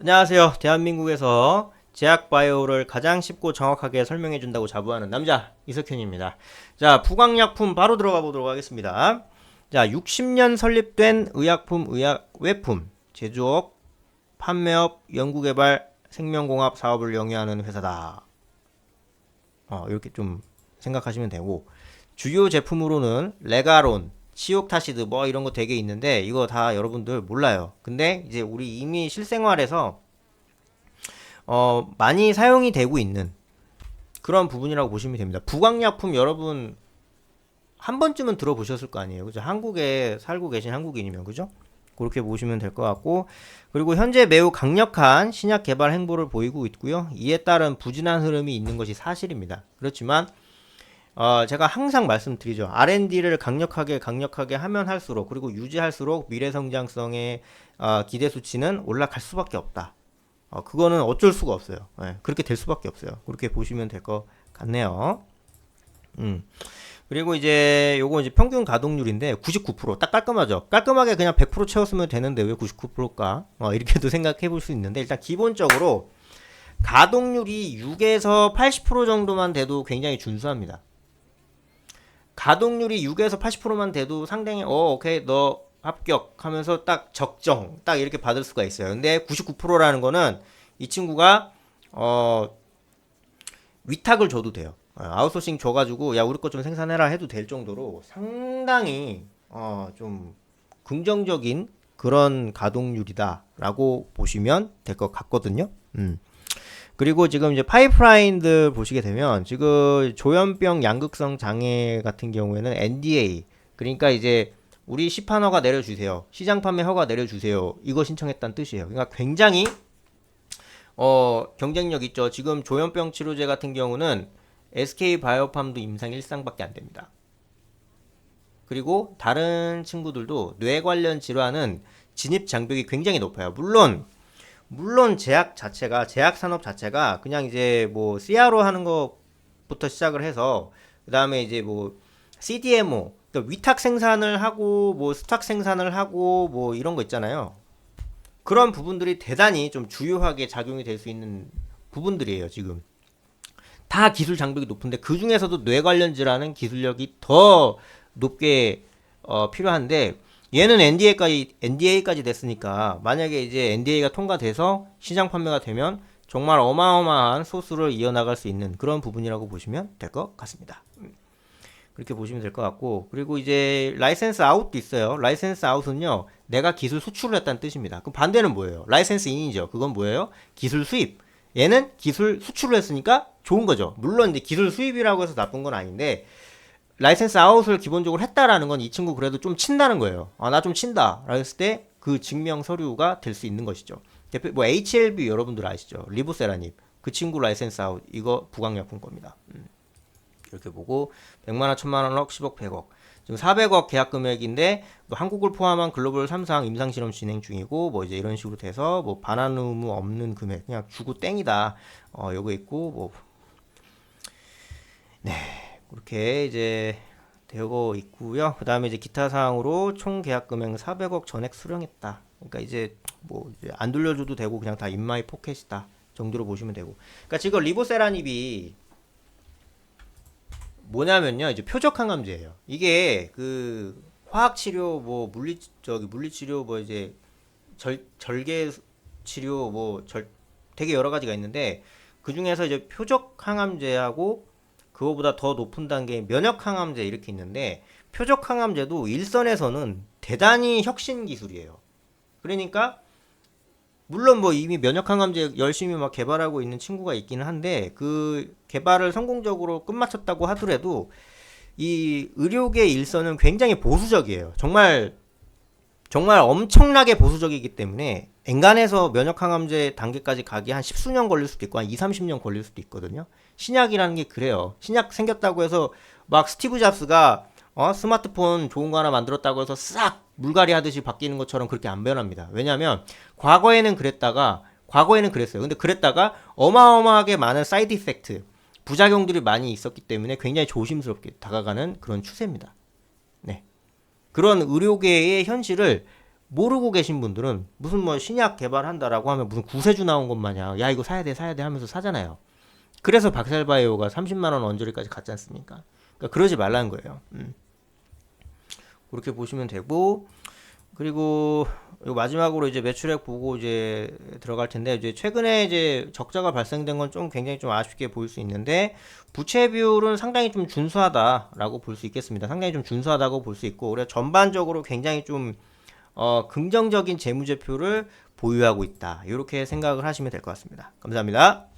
안녕하세요. 대한민국에서 제약 바이오를 가장 쉽고 정확하게 설명해 준다고 자부하는 남자 이석현입니다. 자, 부광약품 바로 들어가 보도록 하겠습니다. 자, 60년 설립된 의약품 의약 외품 제조업 판매업 연구개발 생명공학 사업을 영위하는 회사다. 어, 이렇게 좀 생각하시면 되고 주요 제품으로는 레가론, 치옥타시드 뭐 이런 거 되게 있는데 이거 다 여러분들 몰라요. 근데 이제 우리 이미 실생활에서 어 많이 사용이 되고 있는 그런 부분이라고 보시면 됩니다. 부광약품 여러분 한 번쯤은 들어보셨을 거 아니에요. 그죠? 한국에 살고 계신 한국인이면 그죠? 그렇게 보시면 될 것 같고 그리고 현재 매우 강력한 신약 개발 행보를 보이고 있고요. 이에 따른 부진한 흐름이 있는 것이 사실입니다. 그렇지만 어, 제가 항상 말씀드리죠. R&D를 강력하게 강력하게 하면 할수록 그리고 유지할수록 미래 성장성의 어, 기대 수치는 올라갈 수밖에 없다. 어, 그거는 어쩔 수가 없어요. 예, 그렇게 될 수밖에 없어요. 그렇게 보시면 될 것 같네요. 음. 그리고 이제 요거 이제 평균 가동률인데 99%딱 깔끔하죠. 깔끔하게 그냥 100% 채웠으면 되는데 왜 99%일까? 어, 이렇게도 생각해 볼 수 있는데 일단 기본적으로 가동률이 6에서 80% 정도만 돼도 굉장히 준수합니다. 가동률이 6에서 80%만 돼도 상당히 어 오케이 너 합격 하면서 딱 적정 딱 이렇게 받을 수가 있어요. 근데 99%라는 거는 이 친구가 어 위탁을 줘도 돼요. 어, 아웃소싱 줘가지고 야 우리 거좀 생산해라 해도 될 정도로 상당히 어 좀 긍정적인 그런 가동률이다라고 보시면 될 것 같거든요. 음. 그리고 지금 이제 파이프라인들 보시게 되면 지금 조현병 양극성 장애 같은 경우에는 NDA 그러니까 이제 우리 시판 허가 내려주세요. 시장 판매 허가 내려주세요. 이거 신청했다는 뜻이에요. 그러니까 굉장히 어 경쟁력 있죠. 지금 조현병 치료제 같은 경우는 SK 바이오팜도 임상 1상밖에 안 됩니다. 그리고 다른 친구들도 뇌 관련 질환은 진입 장벽이 굉장히 높아요. 물론 물론 제약 자체가 제약 산업 자체가 그냥 이제 뭐 CRO 하는 것부터 시작을 해서 그다음에 이제 뭐 CDMO 그러니까 위탁 생산을 하고 뭐 스탁 생산을 하고 뭐 이런 거 있잖아요. 그런 부분들이 대단히 좀 주요하게 작용이 될 수 있는 부분들이에요, 지금. 다 기술 장벽이 높은데 그 중에서도 뇌 관련 질환은 기술력이 더 높게 어, 필요한데 얘는 NDA까지 NDA까지 됐으니까 만약에 이제 NDA가 통과돼서 시장 판매가 되면 정말 어마어마한 소수를 이어나갈 수 있는 그런 부분이라고 보시면 될 것 같습니다. 음. 그렇게 보시면 될 것 같고 그리고 이제 라이센스 아웃도 있어요. 라이센스 아웃은요 내가 기술 수출을 했다는 뜻입니다. 그럼 반대는 뭐예요? 라이센스 인이죠. 그건 뭐예요? 기술 수입. 얘는 기술 수출을 했으니까 좋은 거죠. 물론 이제 기술 수입이라고 해서 나쁜 건 아닌데 라이센스 아웃을 기본적으로 했다라는 건 이 친구 그래도 좀 친다는 거예요. 아, 나 좀 친다. 라고 했을 때 그 증명 서류가 될 수 있는 것이죠. 대표, 뭐 HLB 여러분들 아시죠? 리보세라닙. 그 친구 라이센스 아웃. 이거 부강약품 겁니다. 음. 이렇게 보고 100만원, 1000만원억, 10억, 100억. 지금 400억 계약 금액인데 뭐 한국을 포함한 글로벌 3상 임상 실험 진행 중이고 뭐 이제 이런 식으로 돼서 뭐 반환 의무 없는 금액 그냥 주고 땡이다. 어, 요거 있고 뭐 네. 그렇게 이제 되고 있고요. 그 다음에 이제 기타 사항으로 총 계약 금액 400억 전액 수령했다. 그러니까 이제 뭐 안 돌려줘도 되고 그냥 다 인마이 포켓이다 정도로 보시면 되고. 그러니까 지금 리보세라닙이 뭐냐면요, 이제 표적 항암제예요. 이게 그 화학 치료 뭐 물리 저기 물리 치료 뭐 이제 절 절개 치료 뭐 절 되게 여러 가지가 있는데 그 중에서 이제 표적 항암제하고 그거보다 더 높은 단계의 면역 항암제 이렇게 있는데 표적 항암제도 일선에서는 대단히 혁신 기술이에요. 그러니까 물론 뭐 이미 면역 항암제 열심히 막 개발하고 있는 친구가 있기는 한데 그 개발을 성공적으로 끝마쳤다고 하더라도 이 의료계 일선은 굉장히 보수적이에요. 정말 정말 엄청나게 보수적이기 때문에 엔간에서 면역 항암제 단계까지 가기 한 십수년 걸릴 수도 있고 한 2, 30년 걸릴 수도 있거든요. 신약이라는 게 그래요. 신약 생겼다고 해서 막 스티브 잡스가 어, 스마트폰 좋은 거 하나 만들었다고 해서 싹 물갈이 하듯이 바뀌는 것처럼 그렇게 안 변합니다. 왜냐하면 과거에는 그랬다가 과거에는 그랬어요. 근데 그랬다가 어마어마하게 많은 사이드 이펙트 부작용들이 많이 있었기 때문에 굉장히 조심스럽게 다가가는 그런 추세입니다. 네. 그런 의료계의 현실을 모르고 계신 분들은 무슨 뭐 신약 개발한다라고 하면 무슨 구세주 나온 것 마냥 야 이거 사야 돼 사야 돼 하면서 사잖아요. 그래서 박셀바이오가 30만 원 언저리까지 갔지 않습니까? 그러니까 그러지 말라는 거예요. 음. 그렇게 보시면 되고 그리고 요 마지막으로 이제 매출액 보고 이제 들어갈 텐데 이제 최근에 이제 적자가 발생된 건 좀 굉장히 좀 아쉽게 보일 수 있는데 부채 비율은 상당히 좀 준수하다라고 볼 수 있겠습니다. 상당히 좀 준수하다고 볼 수 있고 그래 전반적으로 굉장히 좀 어, 긍정적인 재무제표를 보유하고 있다. 이렇게 생각을 하시면 될 것 같습니다. 감사합니다.